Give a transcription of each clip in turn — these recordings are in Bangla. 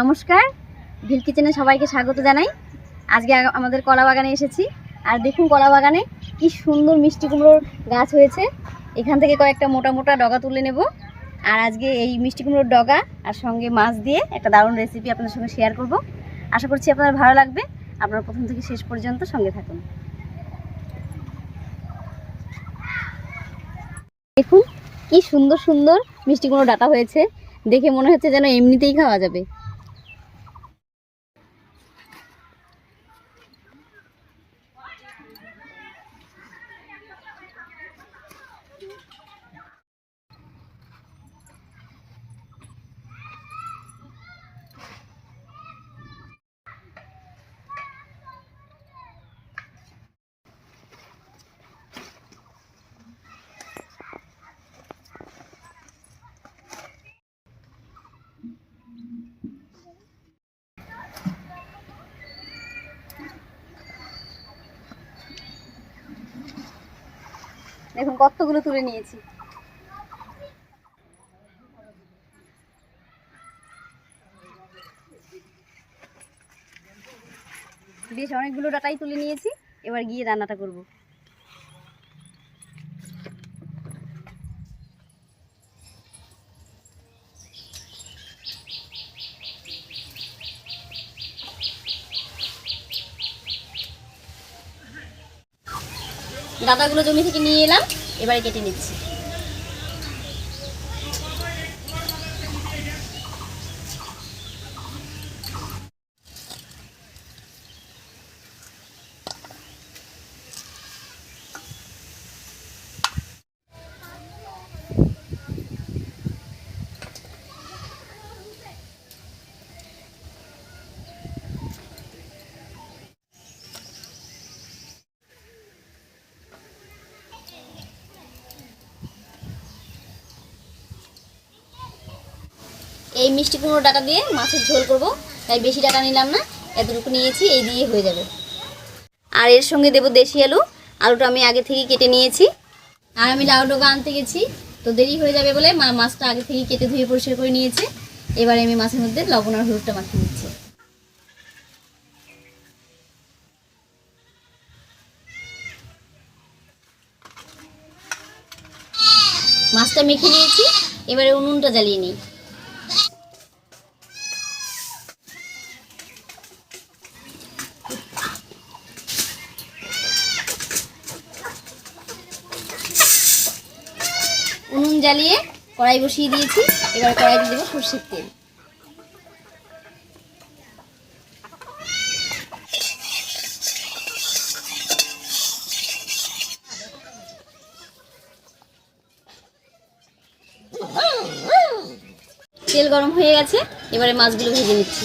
নমস্কার। ভিল কিচেনে সবাইকে স্বাগত জানাই। আজকে আমাদের কলা বাগানে এসেছি। আর দেখুন কলা বাগানে কি সুন্দর মিষ্টি কুমড়োর গাছ হয়েছে। এখান থেকে কয়েকটা মোটা মোটা ডগা তুলে নেব। আর আজকে এই মিষ্টি কুমড়োর ডগা আর সঙ্গে মাছ দিয়ে একটা দারুণ রেসিপি আপনাদের সঙ্গে শেয়ার করব। আশা করছি আপনার ভালো লাগবে। আপনারা প্রথম থেকে শেষ পর্যন্ত সঙ্গে থাকুন। দেখুন, কি সুন্দর সুন্দর মিষ্টি কুমড়ো ডাটা হয়েছে। দেখে মনে হচ্ছে যেন এমনিতেই খাওয়া যাবে। দেখুন কতগুলো তুলে নিয়েছি? বেশ অনেকগুলো ডাটাই তুলে নিয়েছি। এবার গিয়ে রান্নাটা করব। ডাটাগুলো জমি থেকে নিয়ে এলাম এবারে কেটে নিচ্ছি। এই মিষ্টি কুমড়ো ডাটা দিয়ে মাছের ঝোল করব। তাই বেশি ডাটা নিলাম না, এতটুকু নিয়েছি, এই দিয়ে হয়ে যাবে। আর এর সঙ্গে দেবো দেশি আলু। আলুটা আমি আগে থেকে কেটে নিয়েছি। আর আমি লাউ ডোকা আনতে গেছি, তো দেরি হয়ে যাবে বলে মা মাছটা আগে থেকে কেটে ধুয়ে পরিষ্কার করে নিয়েছে। এবারে আমি মাছের মধ্যে লবণ আর হলুদটা মাখিয়ে নিচ্ছি। মাছটা মেখে নিয়েছি, এবারে উনুনটা জ্বালিয়ে নিই। জ্বালিয়ে কড়াই বসিয়ে দিয়েছি। এবার কড়াইতে দেবো সর্ষের তেল। তেল গরম হয়ে গেছে। এবারে মাছগুলো ভেজে নিচ্ছি।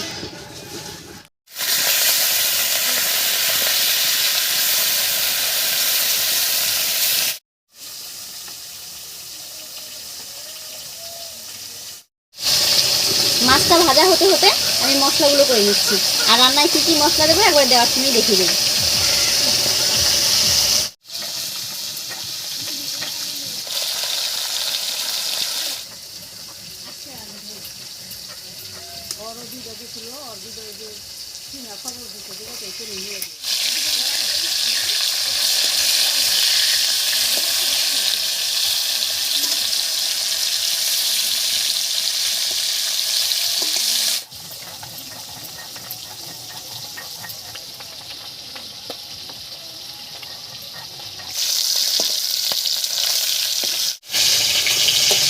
মাছটা ভাজা হতে হতে আমি মশলাগুলো করে নিচ্ছি। আর রান্নায় কী কী মশলা দেবো একবার দেওয়ার সময় দেখিয়ে দেবো।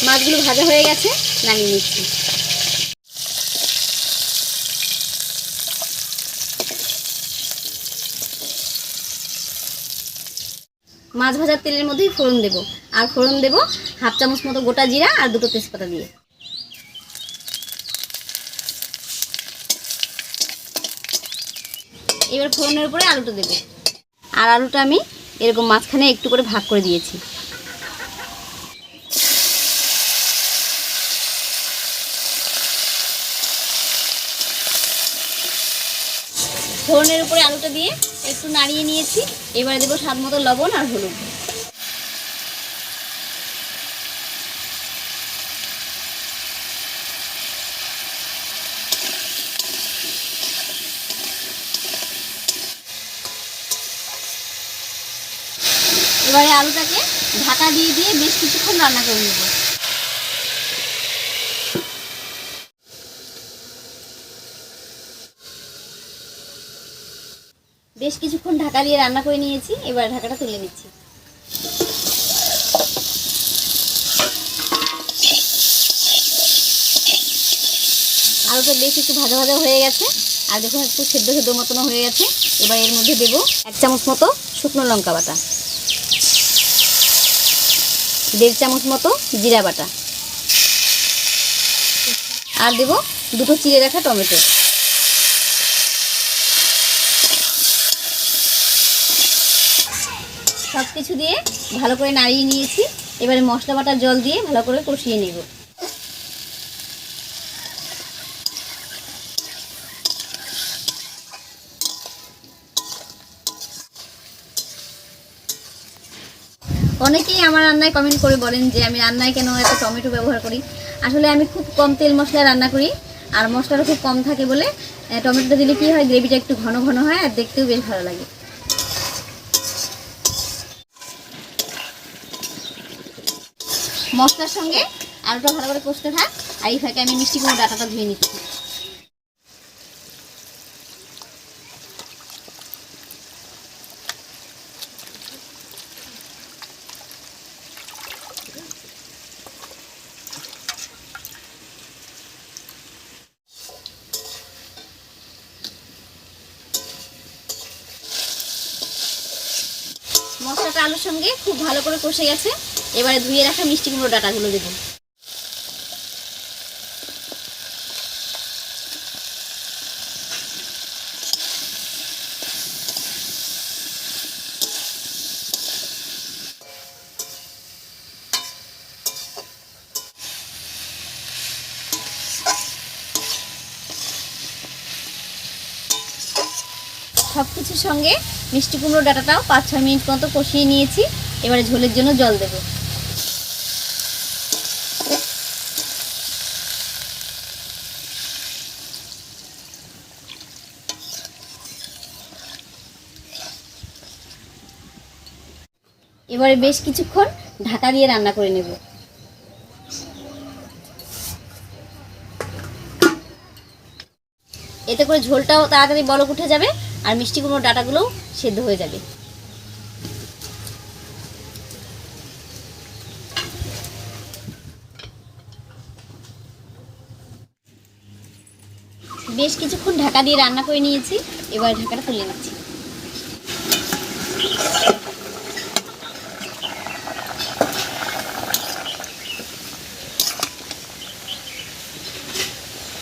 মাছগুলো ভাজা হয়ে গেছে, নামিয়ে নিচ্ছি। মাছ ভাজার তেলের মধ্যেই ফোড়ন দেব। আর ফোড়ন দেব হাফ চামচ মতো গোটা জিরা আর দুটো তেজপাতা দিয়ে। এবার ফোড়নের উপরে আলুটা দেবো। আর আলুটা আমি এরকম মাঝখানে একটু করে ভাগ করে দিয়েছি। ফোড়নের উপরে আলুটা দিয়ে একটু নাড়িয়ে নিয়েছি। এবারে দেবো স্বাদ মতো লবণ আর হলুদ। এবারে আলুটাকে ঢাকা দিয়ে দিয়ে বেশ কিছুক্ষণ রান্না করে নেব। বেশ কিছুক্ষণ ঢাকা দিয়ে রান্না করে নিয়েছি, এবার ঢাকাটা তুলে নিচ্ছি। আলুটা বেশ একটু ভাজা ভাজা হয়ে গেছে, আর দেখুন একটু সেদ্ধ সেদ্ধ মতনও হয়ে গেছে। এবার এর মধ্যে দেব এক চামচ মতো শুকনো লঙ্কা বাটা, দেড় চামচ মতো জিরা বাটা, আর দেব দুটো চিড়ে রাখা টমেটো। সব কিছু দিয়ে ভালো করে নাড়িয়ে নিয়েছি। এবারে মশলা বাটার জল দিয়ে ভালো করে কষিয়ে নেব। অনেকেই আমার রান্নায় কমেন্ট করে বলেন যে আমি রান্নায় কেন এত টমেটো ব্যবহার করি। আসলে আমি খুব কম তেল মশলা রান্না করি, আর মশলাটা খুব কম থাকে বলে টমেটোটা দিলে কি হয়, গ্রেভিটা একটু ঘন ঘন হয়, আর দেখতেও বেশ ভালো লাগে। মশলার সঙ্গে আলুটা ভালো করে কষতে থাক, আর এই ফাঁকে আমি মিষ্টি কুমড়ো ডাটাটা ধুয়ে নিচ্ছি। মশলাটা আলুর সঙ্গে খুব ভালো করে কষে গেছে। এবারে ধুয়ে রাখা মিষ্টি কুমড়ো ডাটাগুলো দেবো সব কিছুর সঙ্গে মিষ্টি কুমড়ো ডাটাটাও পাঁচ ছয় মিনিট মতো কষিয়ে নিয়েছি। এবারে ঝোলের জন্য জল দেব। এবারে বেশ কিছুক্ষণ ঢাকা দিয়ে রান্না করে নেব। এতে করে ঝোলটাও তাড়াতাড়ি বলক উঠে যাবে আর মিষ্টি কুমড়োর ডাটাগুলোও সেদ্ধ হয়ে যাবে। বেশ কিছুক্ষণ ঢাকা দিয়ে রান্না করে নিয়েছি, এবার ঢাকাটা তুলে নিচ্ছি।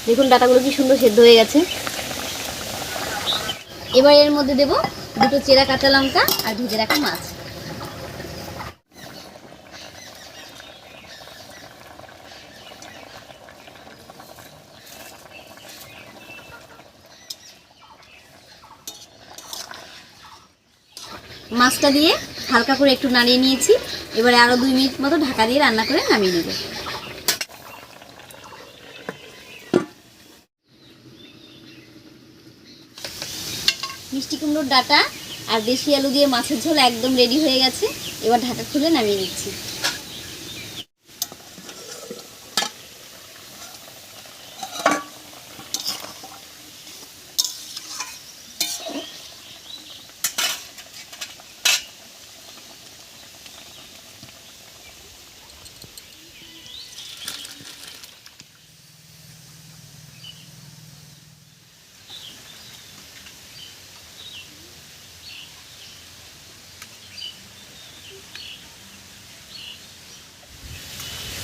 দেখুন ডাটাগুলো কি সুন্দর সেদ্ধ হয়ে গেছে। এবার এর মধ্যে দেব দুটো চেরা কাঁচা লঙ্কা আর ভেজে রাখা মাছ। মাছটা দিয়ে হালকা করে একটু নাড়িয়ে নিয়েছি। এবারে আরও দুই মিনিট মতো ঢাকা দিয়ে রান্না করে নামিয়ে নেব। মিষ্টি কুমড়োর ডাটা আর দেশি আলু দিয়ে মাছের ঝোল একদম রেডি হয়ে গেছে। এবার ঢাকা খুলে নামিয়ে নিচ্ছি।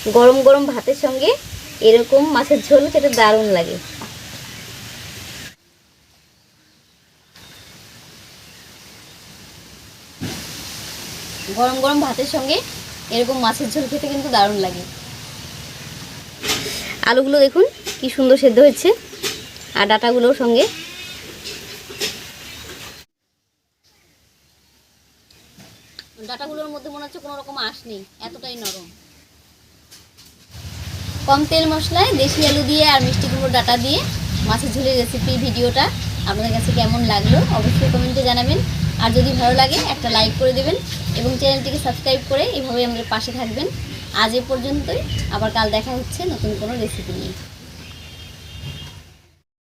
গরম গরম ভাতের সঙ্গে এরকম মাছের ঝোল খেতে দারুণ লাগে। গরম গরম ভাতের সঙ্গে এরকম মাছের ঝোল খেতে কিন্তু দারুণ লাগে। আলুগুলো দেখুন, কি সুন্দর সেদ্ধ হয়েছে, আর ডাটাগুলোর সঙ্গে। ডাটাগুলোর মধ্যে মনে হচ্ছে কোনো রকম আঁশ নেই, এতটাই নরম। কম তেল মশলায় দেশি আলু দিয়ে আর মিষ্টি কুমড়ো ডাটা দিয়ে মাছের ঝোলের রেসিপি ভিডিওটা আপনাদের কাছে কেমন লাগল অবশ্যই কমেন্টে জানাবেন। আর যদি ভালো লাগে, একটা লাইক করে দেবেন এবং চ্যানেলটিকে সাবস্ক্রাইব করে এভাবে আমাদের পাশে থাকবেন। আজ এ পর্যন্তই, আবার কাল দেখা হচ্ছে নতুন কোনো রেসিপি নিয়ে।